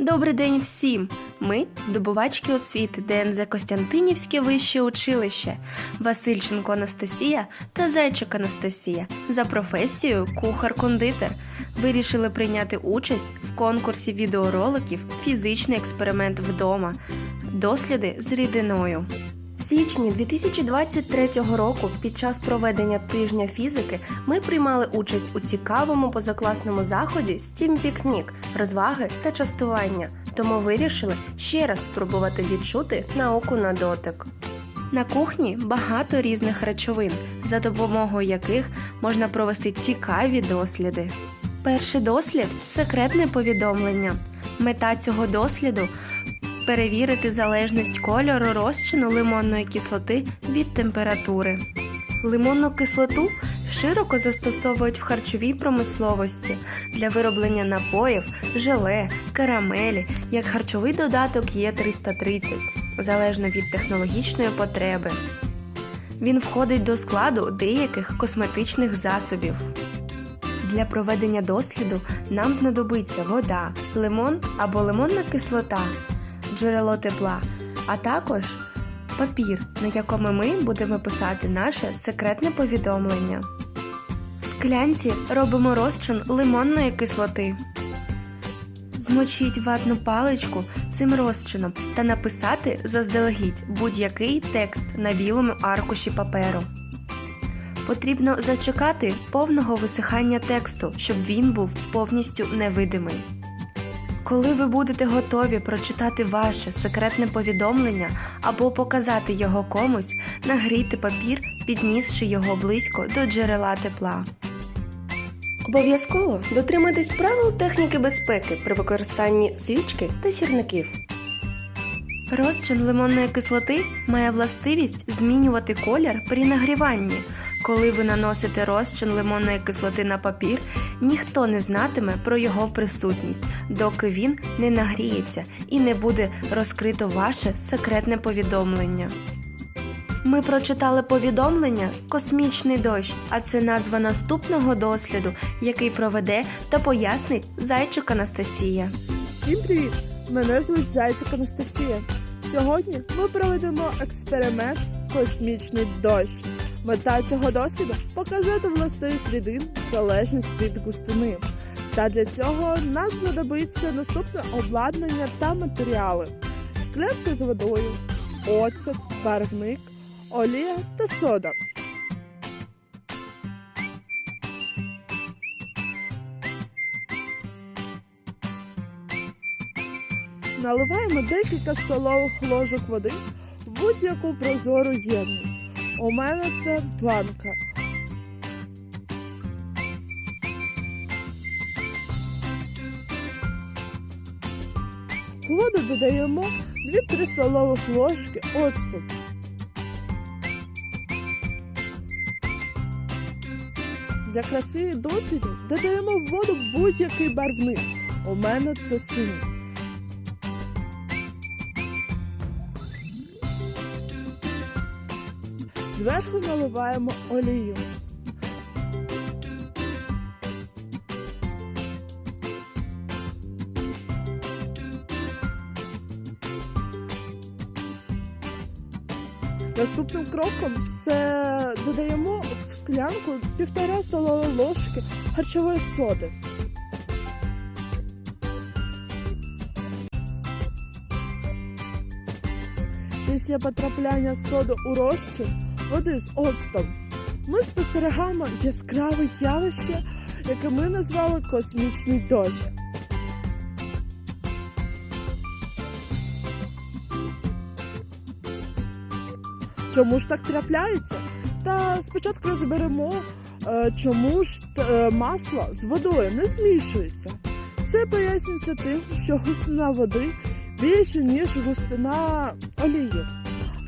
Добрий день всім! Ми здобувачки освіти ДНЗ Костянтинівське вище училище, Васильченко Анастасія та Зайчик Анастасія за професією кухар-кондитер. Вирішили прийняти участь в конкурсі відеороликів Фізичний експеримент вдома. Досліди з рідиною. Січні 2023 року під час проведення тижня фізики ми приймали участь у цікавому позакласному заході Steam Пікнік, розваги та частування. Тому вирішили ще раз спробувати відчути науку на дотик. На кухні багато різних речовин, за допомогою яких можна провести цікаві досліди. Перший дослід секретне повідомлення. Мета цього досліду перевірити залежність кольору розчину лимонної кислоти від температури. Лимонну кислоту широко застосовують в харчовій промисловості для вироблення напоїв, желе, карамелі, як харчовий додаток Є330, залежно від технологічної потреби. Він входить до складу деяких косметичних засобів. Для проведення досліду нам знадобиться вода, лимон або лимонна кислота, джерело тепла, а також папір, на якому ми будемо писати наше секретне повідомлення. В склянці робимо розчин лимонної кислоти. Змочіть ватну паличку цим розчином та написати заздалегідь будь-який текст на білому аркуші паперу. Потрібно зачекати повного висихання тексту, щоб він був повністю невидимий. Коли ви будете готові прочитати ваше секретне повідомлення або показати його комусь, нагрійте папір, піднісши його близько до джерела тепла. Обов'язково дотримайтесь правил техніки безпеки при використанні свічки та сірників. Розчин лимонної кислоти має властивість змінювати колір при нагріванні. Коли ви наносите розчин лимонної кислоти на папір, ніхто не знатиме про його присутність, доки він не нагріється і не буде розкрито ваше секретне повідомлення. Ми прочитали повідомлення Космічний дощ, а це назва наступного досліду, який проведе та пояснить зайчик Анастасія. Всім привіт! Мене звуть Зайчик Анастасія. Сьогодні ми проведемо експеримент Космічний дощ. Мета цього досліду показати властивість рідин в залежність від густини. Та для цього нам знадобиться наступне обладнання та матеріали: склянки з водою, оцет, барвник, олія та сода. Наливаємо декілька столових ложок води будь-яку прозору ємність. У мене це банка. Воду додаємо 2-3 столових ложки оцту. Для краси і досвіду додаємо в воду будь-який барвник. У мене це синій. Зверху наливаємо олію. Наступним кроком це додаємо в склянку півтора столової ложки харчової соди. Після потрапляння соди у розчин води з оцтом ми спостерігаємо яскраве явище, яке ми назвали космічний дощ. Чому ж так трапляється? Та спочатку розберемо, е, чому ж е, масло з водою не змішується. Це пояснюється тим, що густина води більше, ніж густина олії.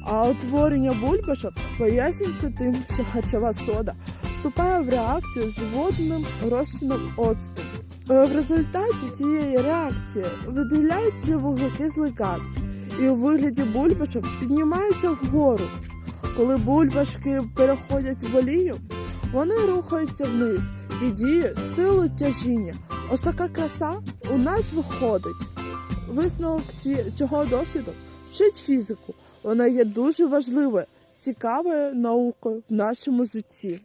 А утворення бульбашок пояснюється тим, що харчова сода вступає в реакцію з водним розчином оцту. Е, В результаті цієї реакції виділяється вуглекислий газ, і у вигляді бульбашок піднімаються вгору. Коли бульбашки переходять в олію, вони рухаються вниз і діє силу тяжіння. Ось така краса у нас виходить. висновок цього досвіду вчить фізику. Вона є дуже важливою, цікавою наукою в нашому житті.